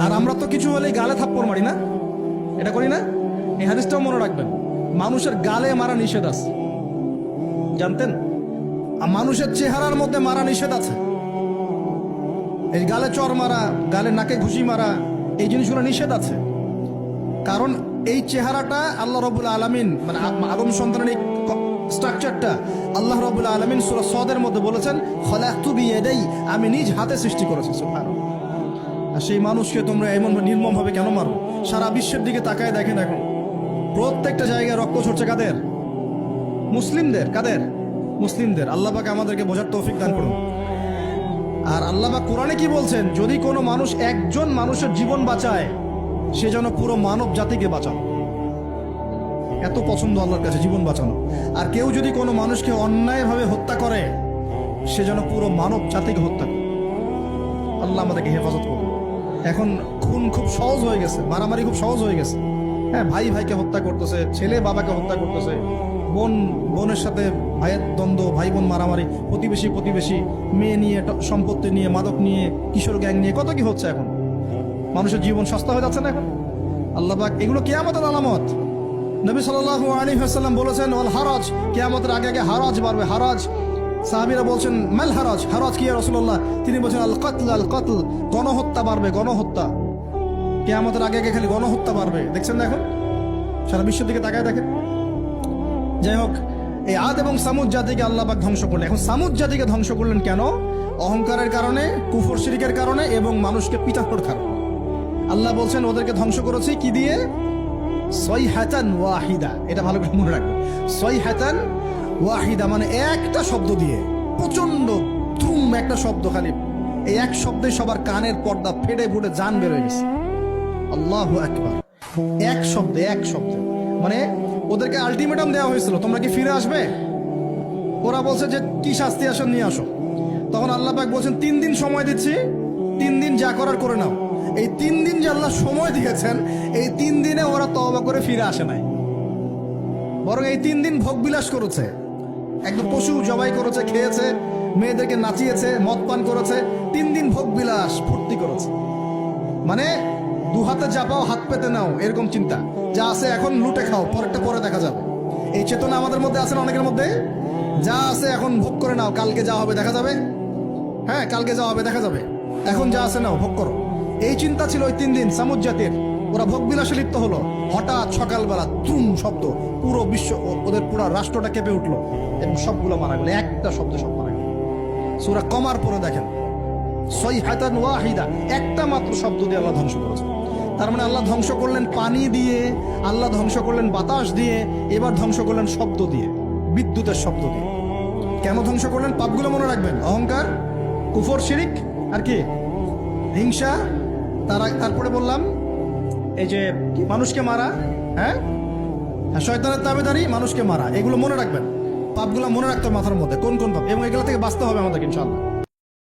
আর আমরা তো কিছু হলেই গালে থাপ্পড় মারি, না? এটা করি না? এই হাদিসটাও মনে রাখবেন। মানুষের গালে মারা নিষেধ আছে। জানতেন? আর মানুষের চেহারার মধ্যে মারা নিষেধ আছে। এই গালে চর মারা, গালে নাকে ঘুষি মারা, এই জিনিসগুলো নিষেধ আছে। কারণ এই চেহারাটা আল্লাহ রবুল আলমিন মানে আদম সন্তানের এই স্ট্রাকচারটা আল্লাহ রবুল আলমিন সুরা সদের মধ্যে বলেছেন, খলাক্তু বিয়েদাই আমি নিজ হাতে সৃষ্টি করেছি, সুবহানাল্লাহ। আর সেই মানুষকে তোমরা এমন নির্মম ভাবে কেন মারো? সারা বিশ্বের দিকে তাকায় দেখেন এখন। প্রত্যেকটা জায়গায় রক্ত ছড়ছে কাদের? মুসলিমদের? কাদের? মুসলিমদের। আল্লাহ পাক আমাদেরকে বোঝার তৌফিক দান করুন। আর আল্লাহ পাক কোরআনে কি বলছেন? যদি কোনো মানুষ একজন মানুষের জীবন বাঁচায়, সে যেন পুরো মানব জাতিকে বাঁচানো এত পছন্দ আল্লাহর কাছে জীবন বাঁচানো। আর কেউ যদি কোনো মানুষকে অন্যায়ভাবে হত্যা করে, সে যেন পুরো মানব জাতিকে হত্যা করে। আল্লাহ আমাদেরকে হেফাজত করুন। এখন খুন খুব সহজ হয়ে গেছে, মারামারি খুব সহজ হয়ে গেছে। হ্যাঁ ভাই ভাইকে হত্যা করতেছে, ছেলে বাবাকে হত্যা করতেছে, বোন, বোনের সাথে ভাইয়ের দ্বন্দ্ব, ভাই বোন মারামারি, প্রতিবেশী প্রতিবেশী, মেয়ে নিয়ে সম্পত্তি নিয়ে, মাদক নিয়ে, কিশোর গ্যাং নিয়ে, কত কি হচ্ছে এখন? মানুষের জীবন সস্তা হয়ে যাচ্ছে না এখন? আল্লাহ পাক, এগুলো কেয়ামতের আলামত। নবী সাল্লাল্লাহু আলাইহি ওয়াসাল্লাম বলেছেন, ওয়াল হারাজ, কিয়ামতের আগে আগে হারাজ বাড়বে, হারাজ। সাহাবীরা বলছেন, মাল হারাজ? হারাজ কি রাসূলুল্লাহ? তিনি বলছেন আল কতল আল কতল গণহত্যা বাড়বে, গণহত্যা। কিয়ামতের আগে আগে খালি গণহত্যা বাড়বে। দেখছেন না এখন সারা বিশ্বের দিকে তাকায় দেখেন। যাই হোক, এই আদ এবং সামুদ জাতিকে আল্লাহ পাক ধ্বংস করলেন। এখন সামুদ জাতিকে ধ্বংস করলেন কেন? অহংকারের কারণে, কুফর শিরিকের কারণে এবং মানুষকে পিটানোর কারণে। আল্লাহ বলছেন, ওদেরকে ধ্বংস করেছি কি দিয়ে? সই হাতান ওয়াহিদা। এটা ভালো করে মনে রাখবে সই হাতান ওয়াহিদা মানে একটা শব্দ দিয়ে প্রচণ্ড ধুম একটা শব্দ খালি। এই এক শব্দে সবার কানের পর্দা ফেটে ফুটে জান বের হয়ে গেছে। আল্লাহ একবার এক শব্দে এক শব্দে। মানে ওদেরকে আলটিমেটাম দেওয়া হয়েছিল, তোমরা কি ফিরে আসবে? ওরা বলছে যে, কি শাস্তি আসেন নিয়ে আসো। তখন আল্লাহ পাক বলছেন, তিন দিন সময় দিচ্ছি, তিন দিন যা করার করে নাও। এই তিন দিন যে আল্লাহ সময় দিয়েছেন, এই তিন দিনে ওরা তওবা করে ফিরে আসে নাই। বরং এই তিন দিন ভোগ বিলাস করেছে। একদম পশু জবাই করেছে, খেয়েছে, মেয়েদেরকে নাচিয়েছে, মদ পান করেছে, তিন দিন ভোগ বিলাস, ফুর্তি করেছে। মানে দু হাতে চাপাও হাত পেতে নাও, এরকম চিন্তা। যা আছে এখন লুটে খাও, পরেরটা পরে দেখা যাবে। এই চেতনা আমাদের মধ্যে আছে না অনেকের মধ্যে? যা আছে এখন ভোগ করে নাও, কালকে যা হবে দেখা যাবে? হ্যাঁ কালকে যা হবে দেখা যাবে। এখন যা আছে নাও, ভোগ করো। এই চিন্তা ছিল ওই তিন দিন, সামুদ জাতির। ওরা ভোগ বিলাসে লিপ্ত হলো। হঠাৎ সকালবেলা তুম শব্দ। পুরো বিশ্ব ওদের পুরো রাষ্ট্রটা কেঁপে উঠল। এবং সবগুলো মারা গেলো। একটা শব্দ সব মারা গেল। সুরা কমার পরে দেখেন ওয়াহিদা, একটা মাত্র শব্দ দিয়ে আল্লাহ ধ্বংস করেছে। তার মানে আল্লাহ ধ্বংস করলেন পানি দিয়ে, আল্লাহ ধ্বংস করলেন বাতাস দিয়ে, এবার ধ্বংস করলেন শব্দ দিয়ে, বিদ্যুতের শব্দ দিয়ে। কেন ধ্বংস করলেন? পাপগুলো মনে রাখবেন। অহংকার, কুফর, শিরিক, আর কি? হিংসা, তারা তারপরে বললাম এই যে মানুষকে মারা হ্যাঁ? হ্যাঁ শয়তানের দাবিদারি মানুষকে মারা, এগুলো মনে রাখবেন। পাপগুলো মনে রাখতে হবে মাথার মধ্যে, কোন কোন পাপ, এবং এগুলো থেকে বাঁচতে হবে আমাদেরকে, ইনশাআল্লাহ।